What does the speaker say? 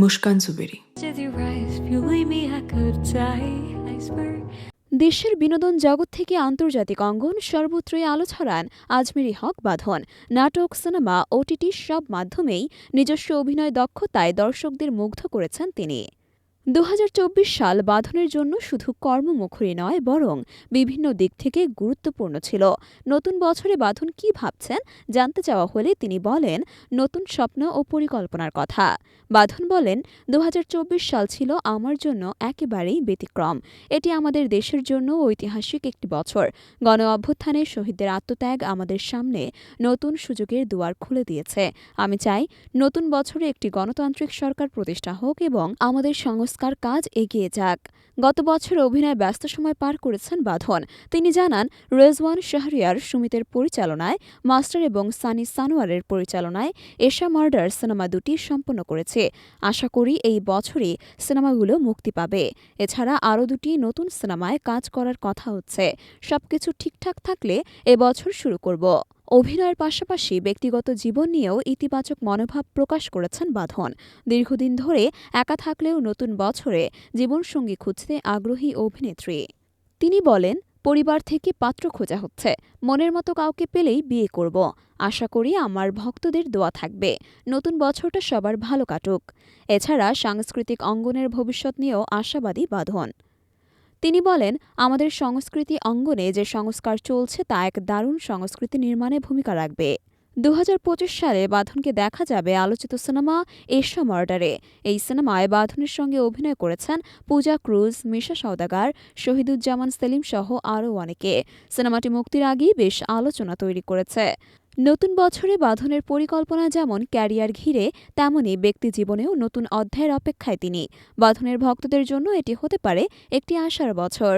মুস্কান সুবেরি. দেশের বিনোদন জগৎ থেকে আন্তর্জাতিক অঙ্গন সর্বত্রই আলো ছড়ান আজমেরি হক বাঁধন নাটক, সিনেমা, ওটিটি সব মাধ্যমেই নিজস্ব অভিনয় দক্ষতায় দর্শকদের মুগ্ধ করেছেন তিনি সাল বাঁধনের জন্য শুধু কর্মমুখরী নয়, বরং বিভিন্ন দিক থেকে গুরুত্বপূর্ণ ছিল। নতুন বছরে বাঁধন কি ভাবছেন জানতে চাওয়া হলে তিনি বলেন, নতুন স্বপ্ন ও পরিকল্পনার কথা। বাঁধন বলেন দু সাল ছিল আমার জন্য একেবারেই ব্যতিক্রম। এটি আমাদের দেশের জন্য ঐতিহাসিক একটি বছর। গণ অভ্যুত্থানে শহীদদের আত্মত্যাগ আমাদের সামনে নতুন সুযোগের দুয়ার খুলে দিয়েছে। আমি চাই নতুন বছরে একটি গণতান্ত্রিক সরকার প্রতিষ্ঠা হোক এবং আমাদের সংস্কার কাজ এগিয়ে যাক। গত বছর অভিনয় ব্যস্ত সময় পার করেছেন বাঁধন। তিনি জানান, রেজওয়ান শাহরিয়ার সুমিতের পরিচালনায়, মাস্টার এবং সানি সানোয়ারের পরিচালনায় এশা মার্ডার সিনেমা দুটি সম্পন্ন করেছে। আশা করি এই বছরই সিনেমাগুলো মুক্তি পাবে। এছাড়া আরও দুটি নতুন সিনেমায় কাজ করার কথা হচ্ছে। সবকিছু ঠিকঠাক থাকলে এবছর শুরু করব। অভিনয়ের পাশাপাশি ব্যক্তিগত জীবন নিয়েও ইতিবাচক মনোভাব প্রকাশ করেছেন বাঁধন। দীর্ঘদিন ধরে একা থাকলেও নতুন বছরে জীবনসঙ্গী খুঁজতে আগ্রহী অভিনেত্রী। তিনি বলেন, পরিবার থেকে পাত্র খোঁজা হচ্ছে। মনের মতো কাউকে পেলেই বিয়ে করব। আশা করি আমার ভক্তদের দোয়া থাকবে। নতুন বছরটা সবার ভালো কাটুক। এছাড়া সাংস্কৃতিক অঙ্গনের ভবিষ্যৎ নিয়েও আশাবাদী বাঁধন। তিনি বলেন, আমাদের সংস্কৃতি অঙ্গনে যে সংস্কার চলছে তা এক দারুণ সংস্কৃতি নির্মাণে ভূমিকা রাখবে। দু হাজার পঁচিশ সালে বাঁধনকে দেখা যাবে আলোচিত সিনেমা এশা মার্ডারে। এই সিনেমায় বাঁধনের সঙ্গে অভিনয় করেছেন পূজা ক্রুজ, মিশা সওদাগার, শহীদুজ্জামান সেলিম সহ আরও অনেকে। সিনেমাটি মুক্তির আগেই বেশ আলোচনা তৈরি করেছে। নতুন বছরে বাঁধনের পরিকল্পনা যেমন ক্যারিয়ার ঘিরে তেমনই ব্যক্তি জীবনেও নতুন অধ্যায়ের অপেক্ষায় তিনি। বাঁধনের ভক্তদের জন্য এটি হতে পারে একটি আশার বছর।